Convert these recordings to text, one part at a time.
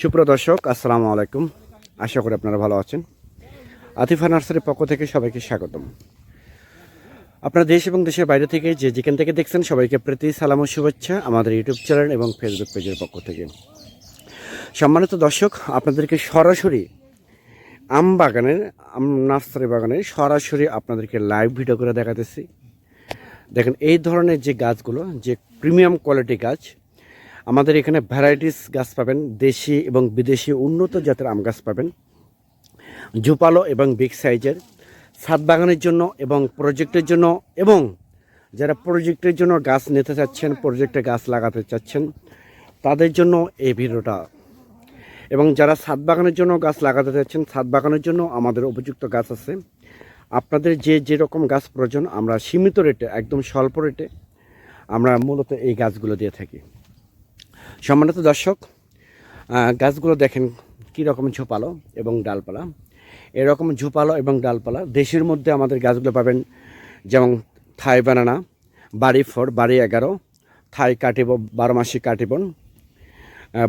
সুপ্রিয় দর্শক, আসসালামু আলাইকুম। আশা করি আপনারা ভালো আছেন। আতিফা নার্সারির পক্ষ থেকে সবাইকে স্বাগতম। আপনার দেশ এবং দেশের বাইরে থেকে যে যেখান থেকে দেখছেন, সবাইকে প্রীতি, সালাম ও শুভেচ্ছা আমাদের ইউটিউব চ্যানেল এবং ফেসবুক পেজের পক্ষ থেকে। সম্মানিত দর্শক, আপনাদেরকে সরাসরি আম বাগানের, আম নার্সারি বাগানে সরাসরি আপনাদেরকে লাইভ ভিডিও করে দেখাতেছি। দেখেন, এই ধরনের যে গাছগুলো, যে প্রিমিয়াম কোয়ালিটি গাছ আমাদের এখানে ভ্যারাইটিস গাছ পাবেন, দেশি এবং বিদেশি উন্নত জাতের আম গাছ পাবেন। ঝোপালো এবং বিগ সাইজের ছাদ বাগানের জন্য এবং প্রজেক্টের জন্য এবং যারা প্রজেক্টের জন্য গাছ নিতে চাচ্ছেন প্রজেক্টে গাছ লাগাতে চাচ্ছেন, তাদের জন্য এই ভিডিওটা। এবং যারা ছাদ বাগানের জন্য গাছ লাগাতে চাচ্ছেন, ছাদ বাগানের জন্য আমাদের উপযুক্ত গাছ আছে। আপনাদের যে যেরকম গাছ প্রয়োজন, আমরা সীমিত রেটে একদম স্বল্প রেটে আমরা মূলত এই গাছগুলো দিয়ে থাকি। সম্মানিত দর্শক গাছগুলো দেখেন কী রকম ঝোপালো এবং ডালপালা। এরকম ঝোপালো এবং ডালপালা দেশের মধ্যে আমাদের গাছগুলো পাবেন যেমন থাই বানানা, বাড়ি ফোর, বাড়ি এগারো, থাই কাটিব বারো মাসি কাটিবন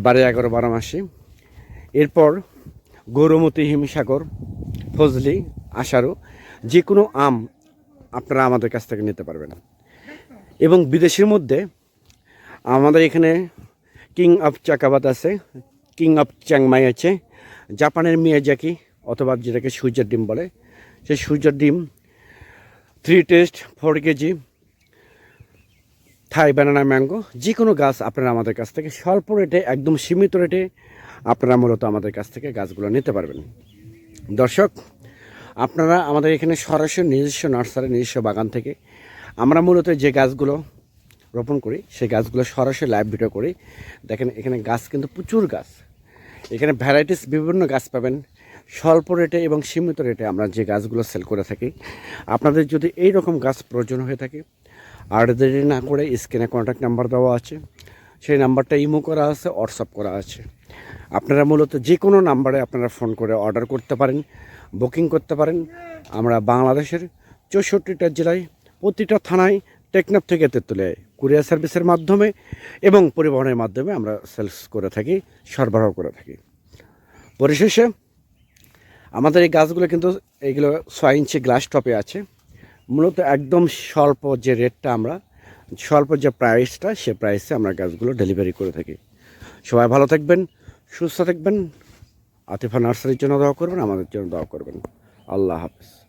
বাড়ি এগারো বারো মাসি। এরপর গৌরমতী, হিমসাগর, ফজলি, আষাঢ় যে কোনো আম আপনারা আমাদের কাছ থেকে নিতে পারবেন। এবং বিদেশের মধ্যে আমাদের এখানে কিং অফ চাকাবাত আছে কিং অফ চ্যাংমাই আছে জাপানের মিয়াজাকি অথবা যেটাকে সূর্যের ডিম বলে সেই সূর্যের ডিম three test four KG Thai banana mango যে কোনো গাছ আপনারা আমাদের কাছ থেকে স্বল্প রেটে একদম সীমিত রেটে আপনারা মূলত আমাদের কাছ থেকে গাছগুলো নিতে পারবেন। দর্শক, আপনারা আমাদের এখানে সরাসরি নিজস্ব নার্সারি নিজস্ব বাগান থেকে, আমরা মূলত যে গাছগুলো রোপণ করি, সেই গাছগুলো সরাসরি লাইভ ভিডিও করি। দেখেন, এখানে গাছ কিন্তু প্রচুর গাছ। এখানে ভ্যারাইটিস বিভিন্ন গাছ পাবেন। স্বল্প রেটে এবং সীমিত রেটে আমরা যে গাছগুলো সেল করে থাকি। আপনাদের যদি এই রকম গাছ প্রয়োজন হয়ে থাকে, আর দেরি না করে স্ক্রিনে কন্ট্যাক্ট নাম্বার দেওয়া আছে। সেই নাম্বারটা ইমো করা আছে হোয়াটসঅ্যাপ করা আছে। আপনারা মূলত যে কোনো নাম্বারে আপনারা ফোন করে অর্ডার করতে পারেন বুকিং করতে পারেন। আমরা বাংলাদেশের চৌষট্টিটা জেলায় প্রতিটা থানায় টেকনাফ থেকে তেঁতুলে কুরিয়ার সার্ভিসের মাধ্যমে এবং পরিবহনের মাধ্যমে আমরা সেলস করে থাকি, সরবরাহ করে থাকি। পরিশেষে, আমাদের এই গাছগুলো কিন্তু এইগুলো ছয় ইঞ্চি গ্লাস টপে আছে। মূলত একদম স্বল্প যে রেটটা আমরা, স্বল্প যে প্রাইসটা সে প্রাইসে আমরা গাছগুলো ডেলিভারি করে থাকি। সবাই ভালো থাকবেন, সুস্থ থাকবেন। আতিফা নার্সারির জন্য দোয়া করবেন, আমাদের জন্য দোয়া করবেন। আল্লাহ হাফিজ।